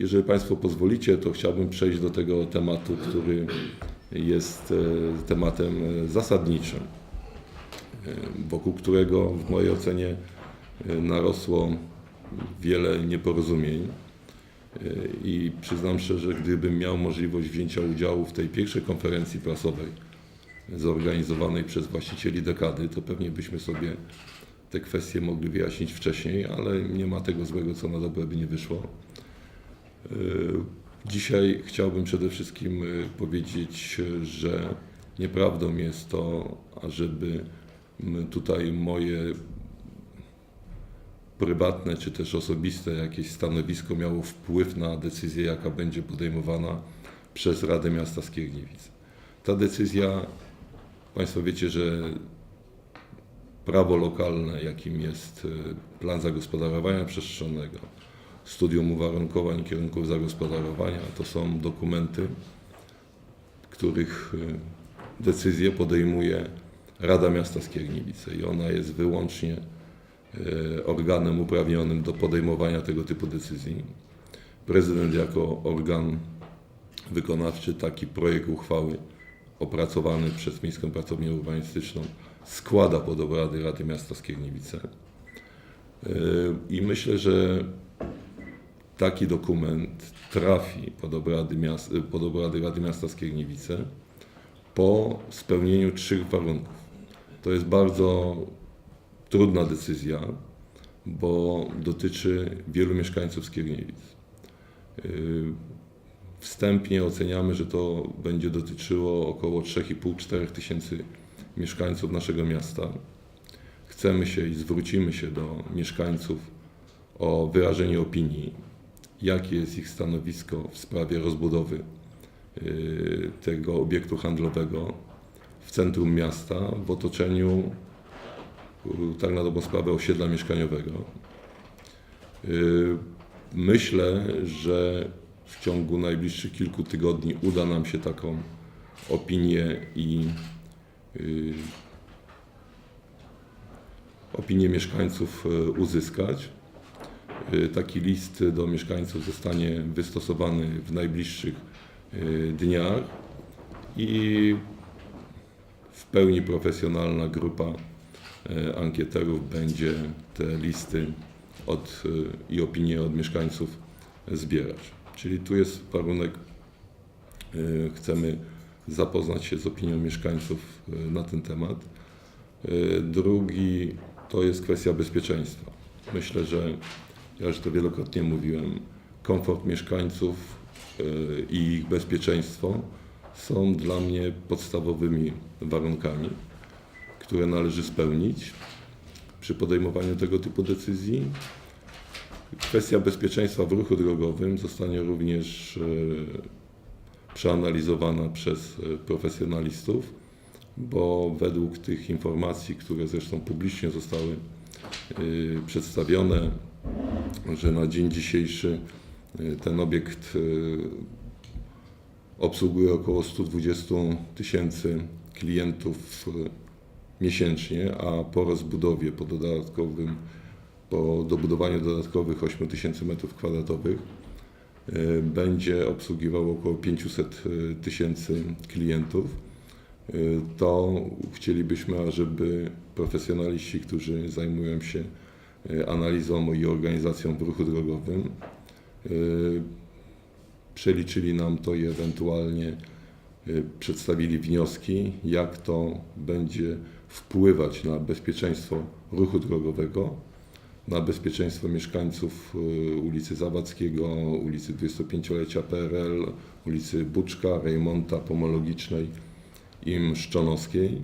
jeżeli Państwo pozwolicie, to chciałbym przejść do tego tematu, który jest e, tematem e, zasadniczym, e, wokół którego w mojej ocenie narosło wiele nieporozumień. I przyznam szczerze, gdybym miał możliwość wzięcia udziału w tej pierwszej konferencji prasowej zorganizowanej przez właścicieli dekady, to pewnie byśmy sobie te kwestie mogli wyjaśnić wcześniej, ale nie ma tego złego, co na dobre by nie wyszło. E, Dzisiaj chciałbym przede wszystkim e, powiedzieć, że nieprawdą jest to, ażeby tutaj moje prywatne czy też osobiste jakieś stanowisko miało wpływ na decyzję, jaka będzie podejmowana przez Radę Miasta Skierniewic. Ta decyzja, Państwo wiecie, że prawo lokalne, jakim jest e, plan zagospodarowania przestrzennego, studium uwarunkowań kierunków zagospodarowania, to są dokumenty, których e, decyzję podejmuje Rada Miasta Skierniewice i ona jest wyłącznie e, organem uprawnionym do podejmowania tego typu decyzji. Prezydent jako organ wykonawczy taki projekt uchwały opracowany przez Miejską Pracownię Urbanistyczną składa pod obrady Rady Miasta Skierniewice. Yy, I myślę, że taki dokument trafi pod obrady, miast, pod obrady Rady Miasta Skierniewice po spełnieniu trzech warunków. To jest bardzo trudna decyzja, bo dotyczy wielu mieszkańców Skierniewic. Yy, Wstępnie oceniamy, że to będzie dotyczyło około 3,5-4 tysięcy mieszkańców naszego miasta. Chcemy się i zwrócimy się do mieszkańców o wyrażenie opinii, jakie jest ich stanowisko w sprawie rozbudowy y, tego obiektu handlowego w centrum miasta, w otoczeniu y, tak na dobrą sprawę osiedla mieszkaniowego. Y, Myślę, że w ciągu najbliższych kilku tygodni uda nam się taką opinię i opinię mieszkańców uzyskać. Y, Taki list do mieszkańców zostanie wystosowany w najbliższych y, dniach i w pełni profesjonalna grupa y, ankieterów będzie te listy od, i opinie od mieszkańców zbierać. Czyli tu jest warunek, chcemy zapoznać się z opinią mieszkańców na ten temat. Drugi to jest kwestia bezpieczeństwa. Myślę, że ja już to wielokrotnie mówiłem, komfort mieszkańców y, i ich bezpieczeństwo są dla mnie podstawowymi warunkami, które należy spełnić przy podejmowaniu tego typu decyzji. Kwestia bezpieczeństwa w ruchu drogowym zostanie również e, przeanalizowana przez e, profesjonalistów, bo według tych informacji, które zresztą publicznie zostały przedstawione, że na dzień dzisiejszy e, ten obiekt e, obsługuje około 120 tysięcy klientów e, miesięcznie, a po rozbudowie, po dodatkowym po dobudowaniu dodatkowych 8 tysięcy metrów kwadratowych y, będzie obsługiwał około 500 tysięcy klientów. Y, To chcielibyśmy, ażeby profesjonaliści, którzy zajmują się y, analizą i organizacją w ruchu drogowym, y, przeliczyli nam to i ewentualnie y, przedstawili wnioski, jak to będzie wpływać na bezpieczeństwo ruchu drogowego, na bezpieczeństwo mieszkańców y, ulicy Zawadzkiego, ulicy 25-lecia PRL, ulicy Buczka, Rejmonta Pomologicznej i Mszczonowskiej.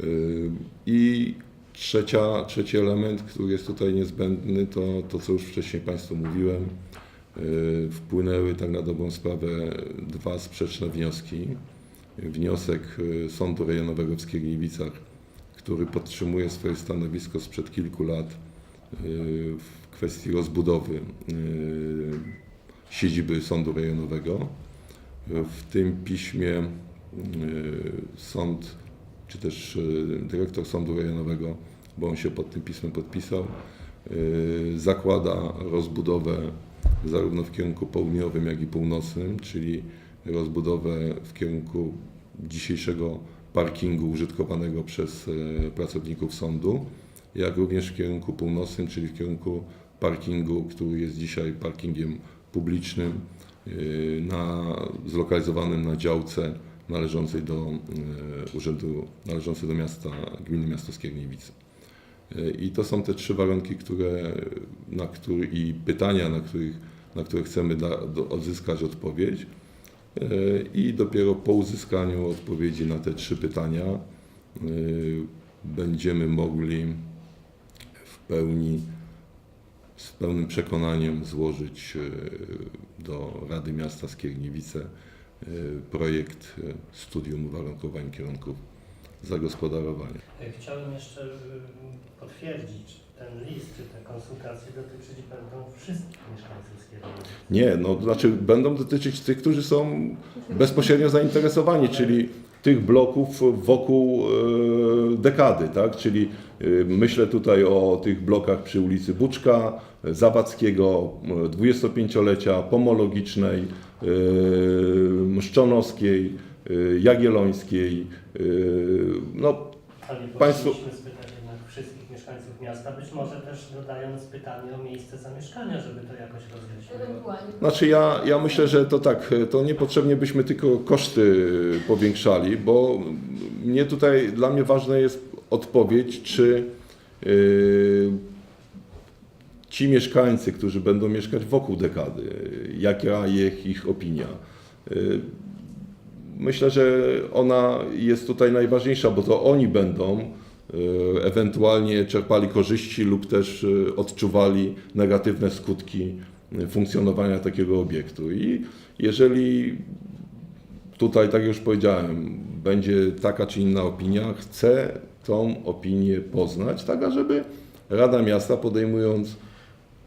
Y, I trzecia, trzeci element, który jest tutaj niezbędny, to to, co już wcześniej Państwu mówiłem. Y, Wpłynęły tak na dobrą sprawę dwa sprzeczne wnioski. Wniosek y, Sądu Rejonowego w Skierniewicach, który podtrzymuje swoje stanowisko sprzed kilku lat y, w kwestii rozbudowy siedziby Sądu Rejonowego. W tym piśmie sąd, czy też y, dyrektor Sądu Rejonowego, bo on się pod tym pismem podpisał, y, zakłada rozbudowę zarówno w kierunku południowym, jak i północnym, czyli rozbudowę w kierunku dzisiejszego parkingu użytkowanego przez e, pracowników sądu, jak również w kierunku północnym, czyli w kierunku parkingu, który jest dzisiaj parkingiem publicznym, e, na, zlokalizowanym na działce należącej do e, urzędu, należącej do miasta, gminy miasto Skierniewice. I to są te trzy warunki, które, na który, i pytania, na, których, na które chcemy da, do, odzyskać odpowiedź. E, I dopiero po uzyskaniu odpowiedzi na te trzy pytania e, będziemy mogli w pełni, z pełnym przekonaniem złożyć do Rady Miasta Skierniewice projekt e, studium uwarunkowań kierunków zagospodarowania. Chciałem jeszcze y, potwierdzić, ten list czy te konsultacje dotyczyć będą wszystkich mieszkańców Skierniewic. Nie, no znaczy będą dotyczyć tych, którzy są bezpośrednio zainteresowani, czyli tych bloków wokół e, dekady, tak? Czyli e, myślę tutaj o tych blokach przy ulicy Buczka, Zawadzkiego, e, 25-lecia, Pomologicznej, Mszczonowskiej, Jagiellońskiej. No, Państwo- powinniśmy spytać jednak wszystkich mieszkańców miasta, być może też dodając pytanie o miejsce zamieszkania, żeby to jakoś rozjaśnić. Ewentualnie. Znaczy ja, ja myślę, że to tak, to niepotrzebnie byśmy tylko koszty powiększali, bo mnie tutaj, dla mnie ważna jest odpowiedź, czy yy, ci mieszkańcy, którzy będą mieszkać wokół dekady, jaka jest ich opinia. Yy, Myślę, że ona jest tutaj najważniejsza, bo to oni będą ewentualnie czerpali korzyści lub też e, odczuwali negatywne skutki e, funkcjonowania takiego obiektu. I jeżeli tutaj, tak jak już powiedziałem, będzie taka czy inna opinia, chcę tą opinię poznać, tak żeby Rada Miasta podejmując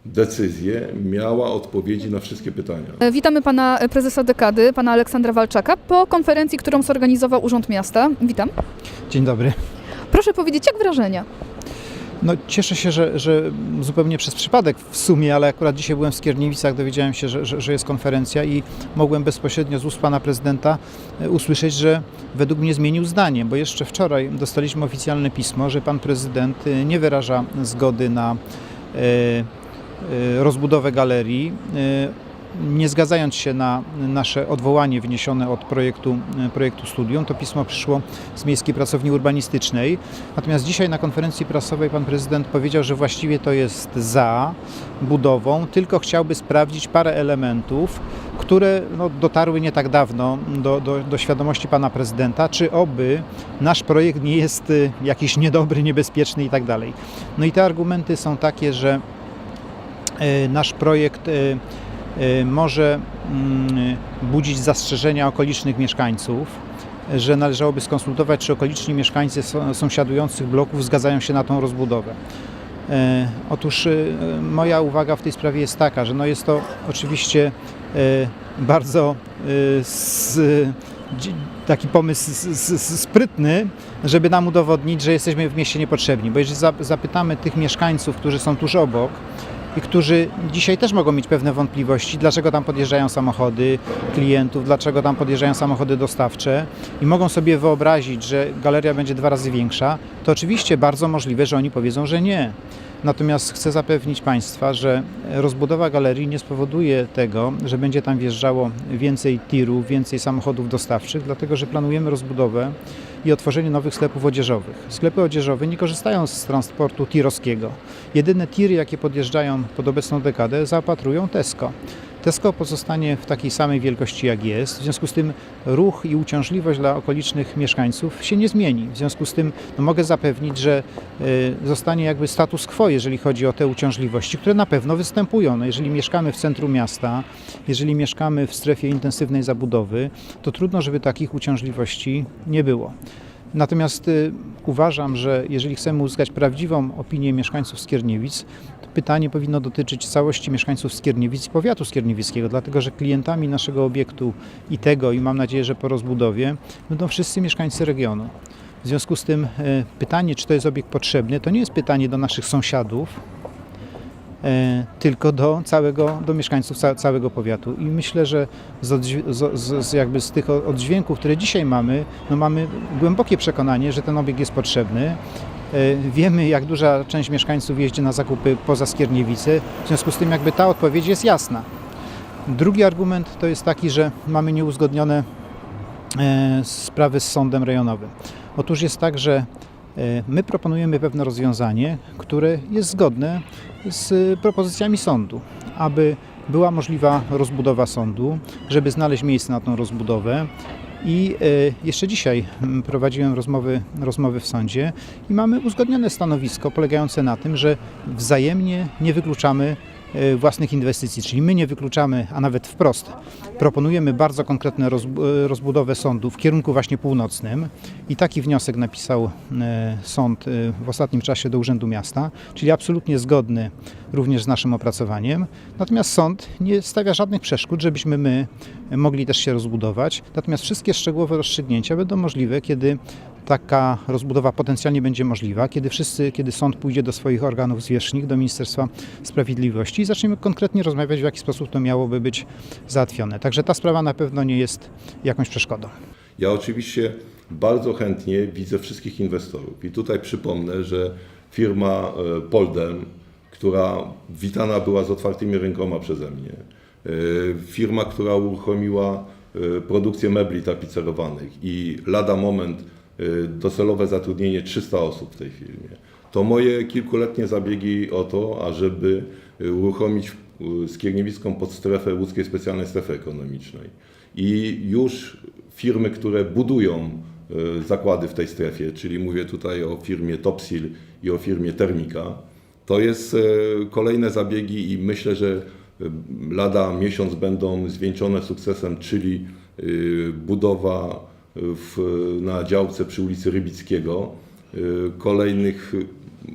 decyzję miała odpowiedzi na wszystkie pytania. E, Witamy pana e, prezesa dekady, pana Aleksandra Walczaka, po konferencji, którą zorganizował Urząd Miasta. Witam. Dzień dobry. Proszę powiedzieć, jak wrażenia? No, cieszę się, że, że zupełnie przez przypadek w sumie, ale akurat dzisiaj byłem w Skierniewicach, dowiedziałem się, że, że, że jest konferencja i mogłem bezpośrednio z ust pana prezydenta e, usłyszeć, że według mnie zmienił zdanie, bo jeszcze wczoraj dostaliśmy oficjalne pismo, że pan prezydent e, nie wyraża zgody na e, rozbudowę galerii. E, nie zgadzając się na nasze odwołanie wniesione od projektu, e, projektu studium, to pismo przyszło z Miejskiej Pracowni Urbanistycznej. Natomiast dzisiaj na konferencji prasowej pan prezydent powiedział, że właściwie to jest za budową, tylko chciałby sprawdzić parę elementów, które no, dotarły nie tak dawno do, do, do świadomości pana prezydenta, czy oby nasz projekt nie jest y, jakiś niedobry, niebezpieczny i tak dalej. No i te argumenty są takie, że y, nasz projekt może mm, budzić zastrzeżenia okolicznych mieszkańców, że należałoby skonsultować, czy okoliczni mieszkańcy są- sąsiadujących bloków zgadzają się na tą rozbudowę. E, Otóż e, moja uwaga w tej sprawie jest taka, że no jest to oczywiście e, bardzo e, dzi- taki pomysł sprytny, żeby nam udowodnić, że jesteśmy w mieście niepotrzebni. Bo jeżeli za- zapytamy tych mieszkańców, którzy są tuż obok, i którzy dzisiaj też mogą mieć pewne wątpliwości, dlaczego tam podjeżdżają samochody klientów, dlaczego tam podjeżdżają samochody dostawcze i mogą sobie wyobrazić, że galeria będzie dwa razy większa, to oczywiście bardzo możliwe, że oni powiedzą, że nie. Natomiast chcę zapewnić Państwa, że rozbudowa galerii nie spowoduje tego, że będzie tam wjeżdżało więcej tirów, więcej samochodów dostawczych, dlatego że planujemy rozbudowę i otworzenie nowych sklepów odzieżowych. Sklepy odzieżowe nie korzystają z transportu tirowskiego. Jedyne tiry, jakie podjeżdżają pod obecną dekadę, zaopatrują Tesco. Tesco pozostanie w takiej samej wielkości jak jest, w związku z tym ruch i uciążliwość dla okolicznych mieszkańców się nie zmieni. W związku z tym no, mogę zapewnić, że y, zostanie jakby status quo, jeżeli chodzi o te uciążliwości, które na pewno występują. No, jeżeli mieszkamy w centrum miasta, jeżeli mieszkamy w strefie intensywnej zabudowy, to trudno, żeby takich uciążliwości nie było. Natomiast y, uważam, że jeżeli chcemy uzyskać prawdziwą opinię mieszkańców Skierniewic, pytanie powinno dotyczyć całości mieszkańców Skierniewic i powiatu skierniewickiego, dlatego że klientami naszego obiektu i tego, i mam nadzieję, że po rozbudowie, będą wszyscy mieszkańcy regionu. W związku z tym y, pytanie, czy to jest obiekt potrzebny, to nie jest pytanie do naszych sąsiadów, e, tylko do całego, do mieszkańców ca, całego powiatu. I myślę, że z, z, jakby z tych oddźwięków, które dzisiaj mamy, no mamy głębokie przekonanie, że ten obiekt jest potrzebny. E, Wiemy, jak duża część mieszkańców jeździ na zakupy poza Skierniewice, w związku z tym jakby ta odpowiedź jest jasna. Drugi argument to jest taki, że mamy nieuzgodnione e, sprawy z sądem rejonowym. Otóż jest tak, że e, my proponujemy pewne rozwiązanie, które jest zgodne z propozycjami sądu, aby była możliwa rozbudowa sądu, żeby znaleźć miejsce na tą rozbudowę. I e, jeszcze dzisiaj mm, prowadziłem rozmowy, rozmowy w sądzie i mamy uzgodnione stanowisko polegające na tym, że wzajemnie nie wykluczamy własnych inwestycji, czyli my nie wykluczamy, a nawet wprost proponujemy bardzo konkretną rozbudowę sądu w kierunku właśnie północnym i taki wniosek napisał e, sąd e, w ostatnim czasie do Urzędu Miasta, czyli absolutnie zgodny również z naszym opracowaniem. Natomiast sąd nie stawia żadnych przeszkód, żebyśmy my mogli też się rozbudować. Natomiast wszystkie szczegółowe rozstrzygnięcia będą możliwe, kiedy taka rozbudowa potencjalnie będzie możliwa, kiedy wszyscy, kiedy sąd pójdzie do swoich organów zwierzchnych, do Ministerstwa Sprawiedliwości i zaczniemy konkretnie rozmawiać, w jaki sposób to miałoby być załatwione. Także ta sprawa na pewno nie jest jakąś przeszkodą. Ja oczywiście bardzo chętnie widzę wszystkich inwestorów. I tutaj przypomnę, że firma e, Poldem, która witana była z otwartymi rękoma przeze mnie, e, firma, która uruchomiła e, produkcję mebli tapicerowanych i lada moment docelowe zatrudnienie 300 osób w tej firmie. To moje kilkuletnie zabiegi o to, ażeby e, uruchomić Skierniewicką podstrefę łódzkiej specjalnej strefy ekonomicznej. I już firmy, które budują zakłady w tej strefie, czyli mówię tutaj o firmie Topsil i o firmie Termika, to jest kolejne zabiegi i myślę, że lada miesiąc będą zwieńczone sukcesem, czyli budowa w, na działce przy ulicy Rybickiego. E, Kolejnych,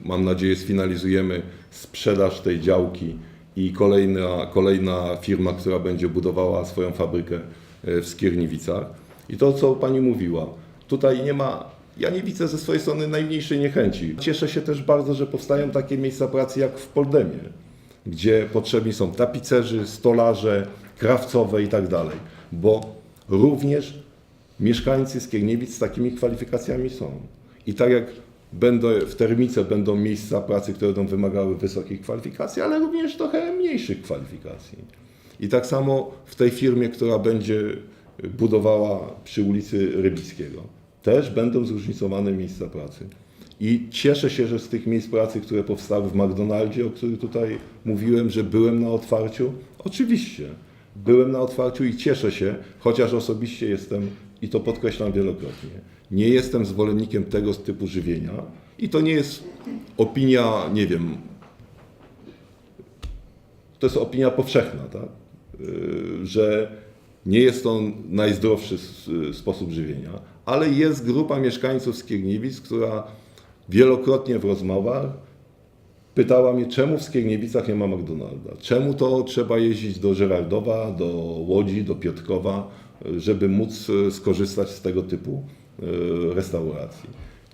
mam nadzieję, sfinalizujemy sprzedaż tej działki i kolejna, kolejna firma, która będzie budowała swoją fabrykę e, w Skierniewicach. I to, co Pani mówiła, tutaj nie ma, ja nie widzę ze swojej strony najmniejszej niechęci. Cieszę się też bardzo, że powstają takie miejsca pracy jak w Poldemie, gdzie potrzebni są tapicerzy, stolarze, krawcowe i tak bo również mieszkańcy Skierniewic z takimi kwalifikacjami są. I tak jak będą, w Termice będą miejsca pracy, które będą wymagały wysokich kwalifikacji, ale również trochę mniejszych kwalifikacji. I tak samo w tej firmie, która będzie budowała przy ulicy Rybickiego, też będą zróżnicowane miejsca pracy. I cieszę się, że z tych miejsc pracy, które powstały w McDonaldzie, o których tutaj mówiłem, że byłem na otwarciu, oczywiście byłem na otwarciu i cieszę się, chociaż osobiście jestem, i to podkreślam wielokrotnie, nie jestem zwolennikiem tego typu żywienia i to nie jest opinia, nie wiem, to jest opinia powszechna, tak? Yy, że nie jest to najzdrowszy sposób żywienia, ale jest grupa mieszkańców Skierniewic, która wielokrotnie w rozmowach pytała mnie, czemu w Skierniewicach nie ma McDonalda? Czemu to trzeba jeździć do Żeraldowa, do Łodzi, do Piotrkowa, żeby móc e, skorzystać z tego typu e, restauracji?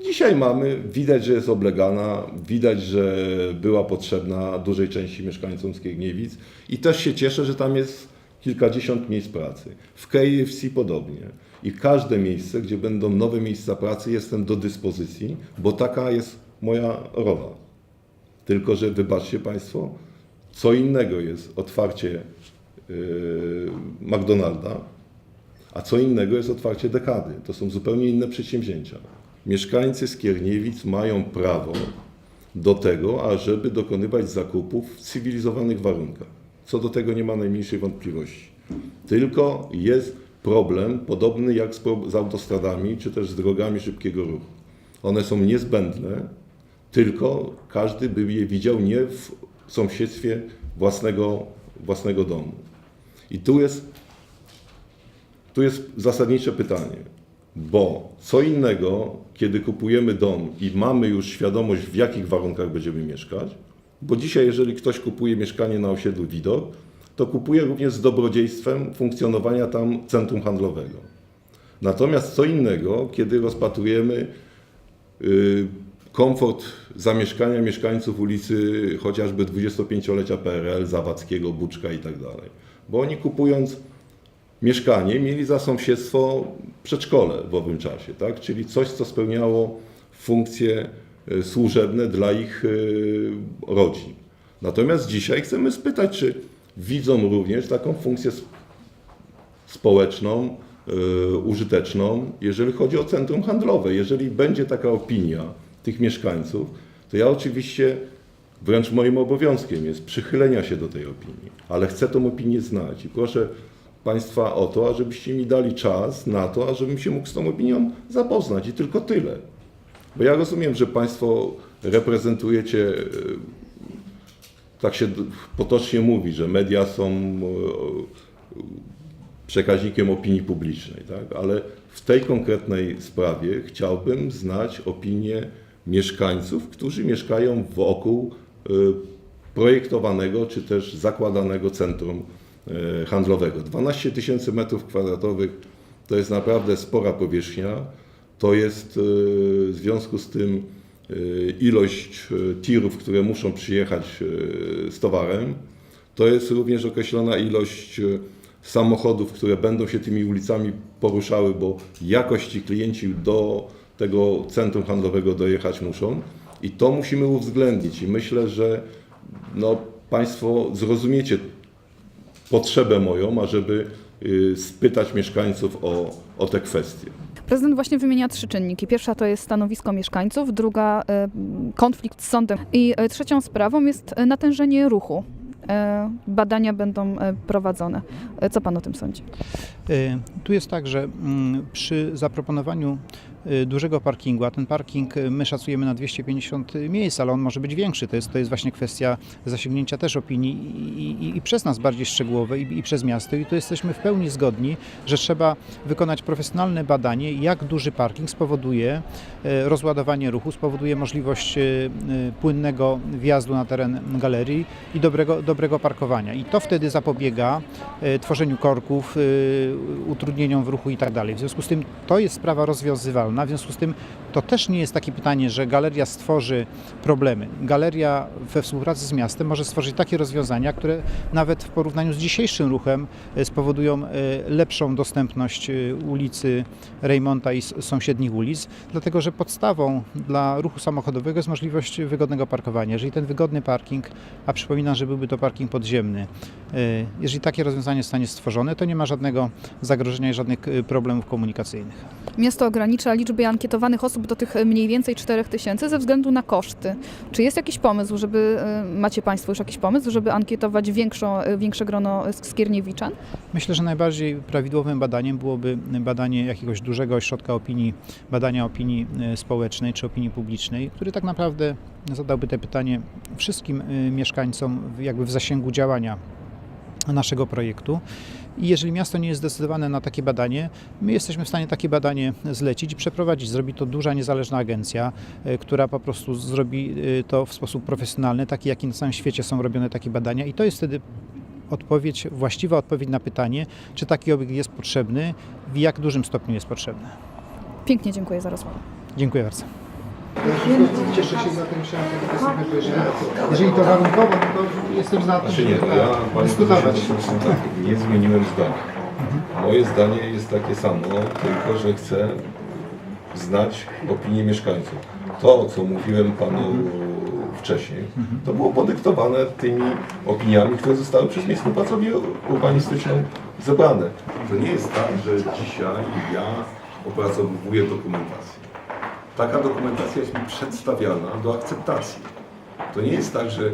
Dzisiaj mamy, widać, że jest oblegana, widać, że była potrzebna dużej części mieszkańcom Skierniewic i też się cieszę, że tam jest kilkadziesiąt miejsc pracy. W KFC podobnie. I każde miejsce, gdzie będą nowe miejsca pracy, jestem do dyspozycji, bo taka jest moja rola. Tylko, że wybaczcie Państwo, co innego jest otwarcie yy, McDonalda, a co innego jest otwarcie dekady. To są zupełnie inne przedsięwzięcia. Mieszkańcy Skierniewic mają prawo do tego, ażeby dokonywać zakupów w cywilizowanych warunkach. Co do tego nie ma najmniejszej wątpliwości. Tylko jest problem podobny jak z, z autostradami, czy też z drogami szybkiego ruchu. One są niezbędne, tylko każdy by je widział nie w sąsiedztwie własnego, własnego domu. I tu jest, tu jest zasadnicze pytanie, bo co innego, kiedy kupujemy dom i mamy już świadomość, w jakich warunkach będziemy mieszkać, bo dzisiaj, jeżeli ktoś kupuje mieszkanie na osiedlu Widok, to kupuje również z dobrodziejstwem funkcjonowania tam centrum handlowego. Natomiast co innego, kiedy rozpatrujemy y, komfort zamieszkania mieszkańców ulicy chociażby 25-lecia PRL, Zawadzkiego, Buczka tak dalej. Bo oni kupując mieszkanie mieli za sąsiedztwo przedszkole w owym czasie, tak? czyli coś, co spełniało funkcje e, służebne dla ich e, rodzin. Natomiast dzisiaj chcemy spytać, czy widzą również taką funkcję społeczną, e, użyteczną, jeżeli chodzi o centrum handlowe. Jeżeli będzie taka opinia tych mieszkańców, to ja oczywiście wręcz moim obowiązkiem jest przychylenia się do tej opinii, ale chcę tą opinię znać i proszę Państwa o to, ażebyście mi dali czas na to, ażebym się mógł z tą opinią zapoznać i tylko tyle. Bo ja rozumiem, że Państwo reprezentujecie, e, tak się potocznie mówi, że media są e, przekaźnikiem opinii publicznej, tak? ale w tej konkretnej sprawie chciałbym znać opinię mieszkańców, którzy mieszkają wokół e, projektowanego czy też zakładanego centrum handlowego. 12 tysięcy metrów kwadratowych to jest naprawdę spora powierzchnia. To jest e, w związku z tym e, ilość e, tirów, które muszą przyjechać e, z towarem. To jest również określona ilość e, samochodów, które będą się tymi ulicami poruszały, bo jakość ci klienci do tego centrum handlowego dojechać muszą. I to musimy uwzględnić. I myślę, że no, Państwo zrozumiecie potrzebę moją, ażeby y, spytać mieszkańców o, o te kwestie. Prezydent właśnie wymienia trzy czynniki. Pierwsza to jest stanowisko mieszkańców, druga e, konflikt z sądem i e, trzecią sprawą jest natężenie ruchu. Badania będą prowadzone. Co pan o tym sądzi? Y, Tu jest tak, że mm, przy zaproponowaniu y, dużego parkingu, a ten parking y, my szacujemy na 250 miejsc, ale on może być większy. To jest, to jest właśnie kwestia zasięgnięcia też opinii i, i, i przez nas bardziej szczegółowej i, i przez miasto. I tu jesteśmy w pełni zgodni, że trzeba wykonać profesjonalne badanie, jak duży parking spowoduje y, rozładowanie ruchu, spowoduje możliwość y, y, płynnego wjazdu na teren galerii i dobrego, dobrego parkowania. I to wtedy zapobiega tworzeniu korków, utrudnieniom w ruchu i tak dalej. W związku z tym to jest sprawa rozwiązywalna. W związku z tym to też nie jest takie pytanie, że galeria stworzy problemy. Galeria we współpracy z miastem może stworzyć takie rozwiązania, które nawet w porównaniu z dzisiejszym ruchem e, spowodują e, lepszą dostępność e, ulicy Rejmonta i sąsiednich ulic, dlatego że podstawą dla ruchu samochodowego jest możliwość wygodnego parkowania. Jeżeli ten wygodny parking, a przypominam, że byłby to parking podziemny, jeżeli takie rozwiązanie zostanie stworzone, to nie ma żadnego zagrożenia i żadnych problemów komunikacyjnych. Miasto ogranicza liczbę ankietowanych osób do tych e, mniej więcej 4 tysięcy ze względu na koszty. Czy jest jakiś pomysł, żeby, e, macie Państwo już jakiś pomysł, żeby ankietować większą, e, większe grono skierniewiczan? Myślę, że najbardziej prawidłowym badaniem byłoby badanie jakiegoś dużego ośrodka opinii, badania opinii społecznej czy opinii publicznej, który tak naprawdę zadałby te pytanie wszystkim mieszkańcom jakby w zasięgu działania naszego projektu. I jeżeli miasto nie jest zdecydowane na takie badanie, my jesteśmy w stanie takie badanie zlecić i przeprowadzić. Zrobi to duża, niezależna agencja, e, która po prostu zrobi e, to w sposób profesjonalny, taki jaki na całym świecie są robione takie badania. I to jest wtedy odpowiedź, właściwa odpowiedź na pytanie, czy taki obiekt jest potrzebny, w jak dużym stopniu jest potrzebny. Pięknie dziękuję za rozmowę. Dziękuję bardzo. Cieszę się za jeżeli to warunkowo, to jestem za tym, Znaczy nie, no ja dyskutować. nie zmieniłem zdania. Moje zdanie jest takie samo, tylko że chcę znać opinię mieszkańców. To, co mówiłem panu wcześniej, to było podyktowane tymi opiniami, które zostały przez Miejską Pracownię Urbanistyczną zebrane. To nie jest tak, że dzisiaj ja opracowuję dokumentację. Taka dokumentacja jest mi przedstawiana do akceptacji. To nie jest tak, że yy,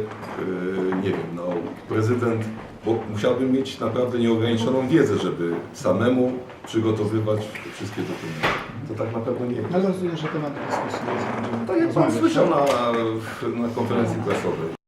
nie wiem, no, prezydent, bo musiałbym mieć naprawdę nieograniczoną wiedzę, żeby samemu przygotowywać wszystkie dokumenty. To tak naprawdę nie jest. Ale rozumiem, że temat dyskusji jest. Tak jak pan słyszał na, na konferencji prasowej.